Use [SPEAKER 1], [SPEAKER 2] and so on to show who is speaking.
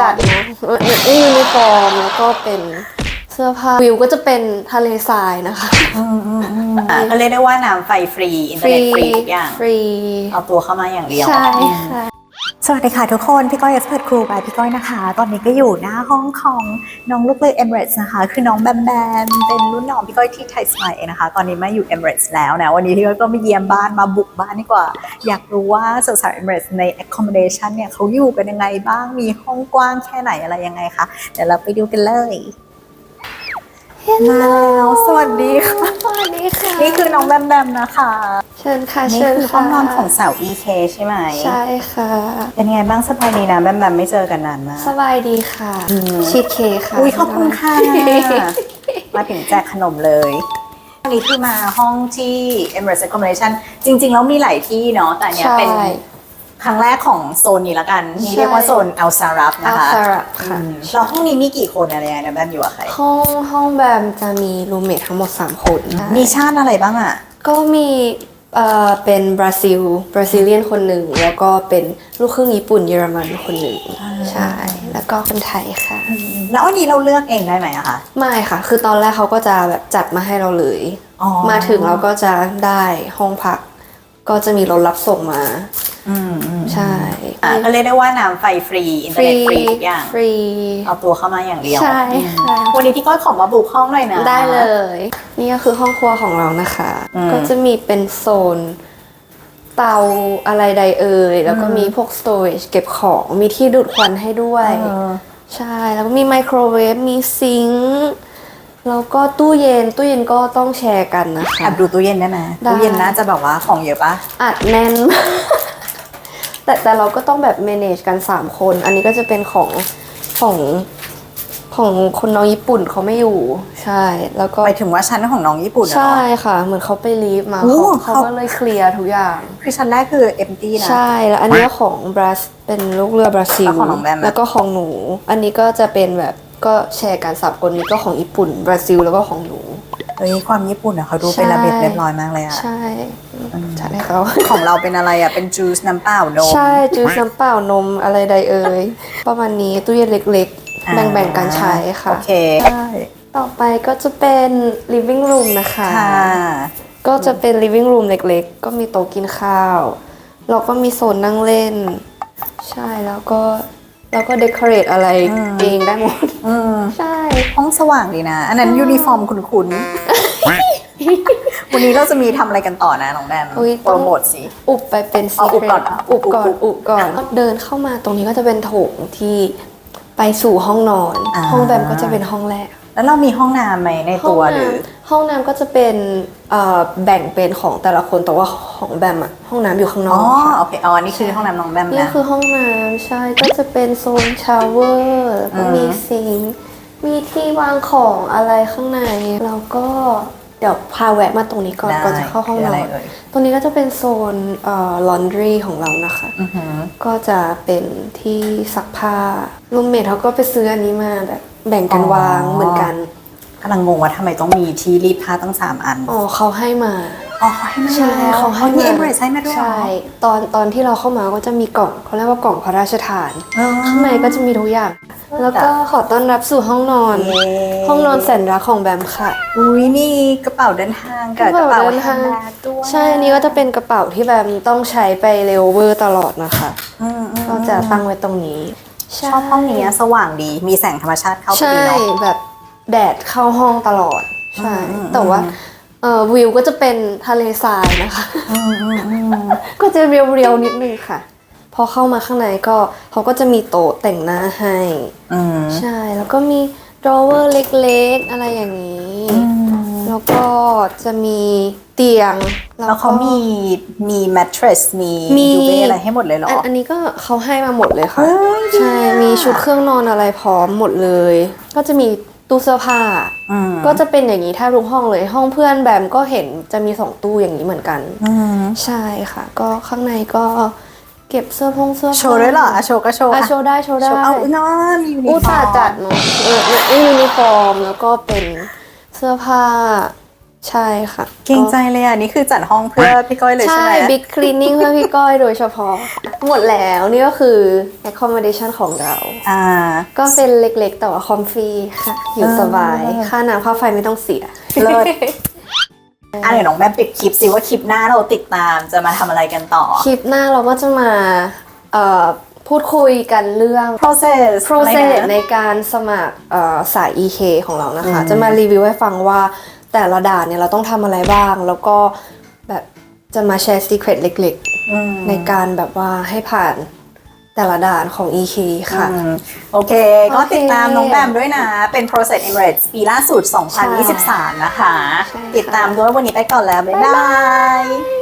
[SPEAKER 1] จัดนะนี่ยูนิฟอร์มแล้วก็เป็นเสื้อผ้าวิวก็จะเป็นทะเลทรายนะคะ
[SPEAKER 2] อะก็เรียกได้ว่าน้ำไฟฟรี อินเทอร์เน็ตฟรีทุกอย่าง
[SPEAKER 1] ฟรี
[SPEAKER 2] เอาตัวเข้ามาอย่างเดียว
[SPEAKER 1] ใช่ค่ะ
[SPEAKER 3] สวัสดีค่ะทุกคน พี่ก้อยเอสเพิร์ดครูบายพี่ก้อยนะคะ ตอนนี้ก็อยู่หน้าห้องของน้องลูกเรือเอมเรสนะคะ คือน้องแบมแบม เป็นรุ่นน้องพี่ก้อยที่ไทยสมัยนะคะ ตอนนี้มาอยู่เอมเรสแล้วนะ วันนี้พี่ก้อยก็มาเยี่ยมบ้านมาบุกบ้านดีกว่า อยากรู้ว่าสาวๆเอมเรสใน accommodation เนี่ยเขาอยู่กันยังไงบ้าง มีห้องกว้างแค่ไหนอะไรยังไงคะ เดี๋ยวเราไปดูกันเลย มาแล้วสวัสดีค่ะ
[SPEAKER 1] สวัสดีค่ะ
[SPEAKER 3] นี่คือน้องแบมแบมนะคะ
[SPEAKER 1] เชิญค่ะ
[SPEAKER 2] นี่
[SPEAKER 1] เชิญ
[SPEAKER 2] คือห้
[SPEAKER 1] ค่ะ
[SPEAKER 2] องนอนของสาว EK ใช่ไหม
[SPEAKER 1] ใช่ค่ะ
[SPEAKER 2] เป็นไงบ้างสบายดีนะแบมแบมไม่เจอกันนานมาก
[SPEAKER 1] สบายดีค่ะ
[SPEAKER 2] อืม
[SPEAKER 1] ชีสเค้กค่ะ
[SPEAKER 2] อุ้ยขอบคุณค่ะ มาถึงแจกขนมเลย อันนี้คือมาห้องที่ Emirates Accommodation จริง ๆ แล้วมีหลายที่เนาะแต่อันเนี้ย
[SPEAKER 1] ใช่
[SPEAKER 2] เป็น ครั้งแรกของโซนนี้ละกันนี่
[SPEAKER 1] ใช่
[SPEAKER 2] เรียกว่าโซนอัลซารับ
[SPEAKER 1] อั
[SPEAKER 2] นะ
[SPEAKER 1] ล
[SPEAKER 2] คะ
[SPEAKER 1] ซารับค่ะ
[SPEAKER 2] อืมแล้วห้องนี้มีกี่คนอะไรยังไงนะแบมอยู่กับใคร
[SPEAKER 1] ห้องห้องแบมจะมีรูมเมททั้งหมด 3 คน
[SPEAKER 2] มีชาติอะไรบ้างอะ
[SPEAKER 1] ก็มีเอ่อเป็นบราซิลบราซิเลียนคนหนึ่ง แล้วก็เป็นลูกครึ่งญี่ปุ่นเยอรมันคนหนึ่งใช่แล้วก็คนไทยค่ะ
[SPEAKER 2] แล้วอันนี้เราเลือกเองได้ไหมอะคะ
[SPEAKER 1] ไม่ค่ะ คือตอนแรกเขาก็จะแบบจัดมาให้เราเลย
[SPEAKER 2] อ๋อ
[SPEAKER 1] มาถึงเราก็จะได้ห้องพัก ก็จะมีรถรับส่งมา
[SPEAKER 2] อืมอืม
[SPEAKER 1] ใช่
[SPEAKER 2] อะก็เรียกได้ว่าน้ำไฟฟรีอินเทอร์เน็ตฟรีทุกอย่าง
[SPEAKER 1] ฟรี
[SPEAKER 2] เอาตัวเข้ามาอย่างเดียว
[SPEAKER 1] ใช่ค่ะ
[SPEAKER 2] วันนี้พี่ก้อยขอมาบุกห้องหน่อยนะ
[SPEAKER 1] ได้เลย นี่ก็คือห้องครัวของเรานะคะ
[SPEAKER 2] อืม
[SPEAKER 1] ก็จะมีเป็นโซน เตาอะไรใดเอ่ยแล้วก็มีพวก storage เก็บของมีที่ดูดควันให้ด้วย
[SPEAKER 2] เออ
[SPEAKER 1] ใช่ แล้วก็มีไมโครเวฟมีซิงค์แล้วก็ตู้เย็นตู้เย็นก็ต้องแชร์กันนะ
[SPEAKER 2] แอ
[SPEAKER 1] คะ
[SPEAKER 2] บดูตู้เย็นได้ไหม
[SPEAKER 1] ได้
[SPEAKER 2] ตู้เย็นน่าจะแบบว่าของเยอะปะ
[SPEAKER 1] อัดแน่น แต่แต่เราก็ต้องแบบ manage กัน 3 คน อันนี้ก็จะเป็นของของของคนน้องญี่ปุ่นเขาไม่อยู่ ใช่ แล้วก็
[SPEAKER 2] ไปถึงว่าชั้นของน้องญี่ปุ่นอะ
[SPEAKER 1] ใช่
[SPEAKER 2] เนาะ
[SPEAKER 1] ค่ะ เหมือนเขาไปลีฟมา
[SPEAKER 2] โอ้
[SPEAKER 1] เขาเขา
[SPEAKER 2] เขา
[SPEAKER 1] ก็เลยเคลียร์ทุกอย่าง
[SPEAKER 2] คือชั้นแรกคือเอ็มตี้นะ
[SPEAKER 1] ใช่แล้วอันนี้ก็ของบราสเป็นลูกเรือบราซิล
[SPEAKER 2] แล้วของน้องแบมอะ
[SPEAKER 1] แล้วก็ของหนู อันนี้ก็จะเป็นแบบก็แชร์กันสับคนนี้ก็ของญี่ปุ่นบราซิลแล้วก็ของหนู
[SPEAKER 2] เฮ้ยความญี่ปุ่นอะเขาดูเป็น
[SPEAKER 1] ใช่
[SPEAKER 2] ระเบียบเรียบร้อยมากเลยอะ
[SPEAKER 1] ใช่จัดให้เขา
[SPEAKER 2] ของเราเป็นอะไรอะเป็นจูสน้ำเปล่านม
[SPEAKER 1] ใช่ จูสน้ำเปล่านมอะไรใดเอ่ย ประมาณนี้ตู้เย็นเล็ก
[SPEAKER 2] อ่า
[SPEAKER 1] ๆแบ่งๆกันใช้ค่ะ
[SPEAKER 2] โอเค
[SPEAKER 1] ใช่ต่อไปก็จะเป็น living room นะคะ
[SPEAKER 2] ค่ะ
[SPEAKER 1] ก็จะเป็น living room เล็กๆ ก็มีโต๊ะกินข้าวแล้วก็มีโซนนั่งเล่น ใช่แล้วก็แล้วก็เดคอเรทอะไร
[SPEAKER 2] อืม
[SPEAKER 1] เองได้หมด
[SPEAKER 2] อืม
[SPEAKER 1] ใช่
[SPEAKER 2] ห้องสว่างดีนะ อันนั้นยูนิฟอร์มคุ้นๆวันนี้เราจะมีทำอะไรกันต่อนะน้องแบม
[SPEAKER 1] อุ๊ย
[SPEAKER 2] โปรโมทสิ
[SPEAKER 1] อุบไปเป็น
[SPEAKER 2] เอาอุบ
[SPEAKER 1] secret
[SPEAKER 2] ก่อน
[SPEAKER 1] อุบก่อน
[SPEAKER 2] อุบ
[SPEAKER 1] อุบก่อนเดินเข้ามาตรงนี้ก็จะเป็นโถงที่ไปสู่ห้องนอน
[SPEAKER 2] อ่า
[SPEAKER 1] ห้องแบมก็จะเป็นห้องแรก
[SPEAKER 2] แล้วเรามีห้องน้ำไหมในตัวหรือ
[SPEAKER 1] ห้องน้ำก็จะเป็นเอ่อแบ่งเป็นของแต่ละคนแต่ว่าของแบมอะห้องน้ำอยู่ข้างน
[SPEAKER 2] อ๋
[SPEAKER 1] อ
[SPEAKER 2] อก
[SPEAKER 1] ค่ะ
[SPEAKER 2] โอเคอ๋อนี่คือห้องน้ำน้องแบม
[SPEAKER 1] นี่
[SPEAKER 2] นะ
[SPEAKER 1] คือห้องน้ำใช่ก็จะเป็นโซนชาวเวอร์แล้วก็มี
[SPEAKER 2] อืม
[SPEAKER 1] ซิงค์ มีที่วางของอะไรข้างในแล้วก็เดี๋ยวพาแวะมาตรงนี้ก่อน
[SPEAKER 2] ได้
[SPEAKER 1] ก่อนจะเข้าห้องน
[SPEAKER 2] คือ
[SPEAKER 1] อ
[SPEAKER 2] อะไร
[SPEAKER 1] น
[SPEAKER 2] เอ่ย
[SPEAKER 1] ตรงนี้ก็จะเป็นโซนเอ่อ laundry ของเรานะคะ
[SPEAKER 2] อือหือ
[SPEAKER 1] ก็จะเป็นที่ซักผ้ารูมเมทเขาก็ไปซื้ออันนี้มาแบบแบ่งกัน
[SPEAKER 2] อ๋อ
[SPEAKER 1] วางเหมือนกัน
[SPEAKER 2] กำลังงงว่าทำไมต้องมีที่รีดผ้าตั้งสามอัน
[SPEAKER 1] อ๋อเขาให้มา
[SPEAKER 2] อ๋อเขาให้มา
[SPEAKER 1] ใช่
[SPEAKER 2] แล้ว
[SPEAKER 1] เขาให้
[SPEAKER 2] อ๋อนี่
[SPEAKER 1] มา
[SPEAKER 2] เอ็มเรสให้มาด้วยเหรอ
[SPEAKER 1] ใช่ตอนตอนที่เราเข้ามาก็จะมีกล่องเขาเรียกว่ากล่องพระราชทาน
[SPEAKER 2] อ๋อ
[SPEAKER 1] ข้างในก็จะมีทุกอย่าง แล้วก็ขอต้อนรับสู่ห้องนอน
[SPEAKER 2] เย้
[SPEAKER 1] ห้องนอนแสนรักของแบมค่ะ
[SPEAKER 2] อุ้ยนี่กระเป๋าเดินทางกับกระเป๋าแฮนด์แบ็กด้วย
[SPEAKER 1] ใช่ อันนี้ก็จะเป็นกระเป๋าที่แบมต้องใช้ไปเร็วเวอร์ตลอดนะคะ
[SPEAKER 2] อืมอืม
[SPEAKER 1] ก็จะตั้งไว้ตรงนี้
[SPEAKER 2] ชอบห้องนี้อะสว่างดี มีแสงธรรมชาติเข้าพอ
[SPEAKER 1] ใช่
[SPEAKER 2] ดีเนาะ
[SPEAKER 1] แบบแดดเข้าห้องตลอด ใช่
[SPEAKER 2] อืมอืม
[SPEAKER 1] แต่ว่า เอ่อวิวก็จะเป็นทะเลทรายนะคะ
[SPEAKER 2] อืมอืมอืม
[SPEAKER 1] ก็จะเรียวๆนิดนึงค่ะ พอเข้ามาข้างในก็เขาก็จะมีโต๊ะแต่งหน้าให้
[SPEAKER 2] อืม
[SPEAKER 1] ใช่ แล้วก็มีดรอเวอร์เล็กๆ อะไรอย่างนี้ แล้วก็จะมีเตียง
[SPEAKER 2] แล้วเขา
[SPEAKER 1] ก็
[SPEAKER 2] มีมีแมทเทรสมี
[SPEAKER 1] มี
[SPEAKER 2] ดูเบอะไรให้หมดเลยเหรอ
[SPEAKER 1] อันอันนี้ก็เขาให้มาหมดเลยค่ะ
[SPEAKER 2] เฮ้ยดี
[SPEAKER 1] ใช่
[SPEAKER 2] อะ
[SPEAKER 1] มีชุดเครื่องนอนอะไรพร้อมหมดเลย ก็จะมี ตู้เสื้อผ้า
[SPEAKER 2] อืม
[SPEAKER 1] ก็จะเป็นอย่างนี้แทบทุกห้องเลย ห้องเพื่อนแบมก็เห็นจะมีสองตู้อย่างนี้เหมือนกัน
[SPEAKER 2] อืม
[SPEAKER 1] ใช่ค่ะ ก็ข้างในก็เก็บเสื้อพงเสื้อผ้า
[SPEAKER 2] โชว์ด้วยเหรออะโชว์ก็โชว์
[SPEAKER 1] อะ
[SPEAKER 2] อะ
[SPEAKER 1] โชว์ได้โชว์ได้
[SPEAKER 2] โชว์เอาเนาะมียูนิฟอ
[SPEAKER 1] อุ
[SPEAKER 2] ร์
[SPEAKER 1] ตส่าห์จัดเนาะเออนี่ยูนิฟอร์มแล้วก็เป็นเสื้อผ้า ใช่ค่ะ
[SPEAKER 2] เกรงใจเลยอะ นี่คือจัดห้องเพื่อพี่ก้อยเลยใช่
[SPEAKER 1] ใช่
[SPEAKER 2] ไหม
[SPEAKER 1] บิ๊กคลีนนิ่งเพื่อพี่ก้อยโดยเฉพาะ หมดแล้วนี่ก็คือ accommodation ของเรา
[SPEAKER 2] อ่า
[SPEAKER 1] ก็เป็นเล็กๆ แต่ว่าคอมฟรีค่ะ อยู่สบาย
[SPEAKER 2] เออ
[SPEAKER 1] ค่าน้ำค่าไฟไม่ต้องเสีย
[SPEAKER 2] เลิศอะเดี๋ยวน้องแบมปิดคลิปสิว่าคลิปหน้าเราติดตามจะมาทำอะไรกันต่อ
[SPEAKER 1] คลิปหน้าเราก็จะมาเอ่อพูดคุยกันเรื่อง
[SPEAKER 2] process อะไร
[SPEAKER 1] process
[SPEAKER 2] นะ
[SPEAKER 1] ในการสมัครเอ่อสาย EK ของเรานะคะ
[SPEAKER 2] อืม
[SPEAKER 1] จะมารีวิวให้ฟังว่า แต่ละด่านเนี่ยเราต้องทำอะไรบ้าง แล้วก็แบบจะมาแชร์ secret เล็ก
[SPEAKER 2] อืม
[SPEAKER 1] ๆในการแบบว่าให้ผ่านแต่ละด่านของ EK ค่ะ
[SPEAKER 2] อืมโอเคก็
[SPEAKER 1] โอเค
[SPEAKER 2] ติดตามน้องแบมด้วยนะ เป็น Process Emirates ปีล่าสุด 2023 นะคะ
[SPEAKER 1] ใช่ค่ะ
[SPEAKER 2] ติดตามด้วยวันนี้ไปก่อนแล้ว บ๊ายบาย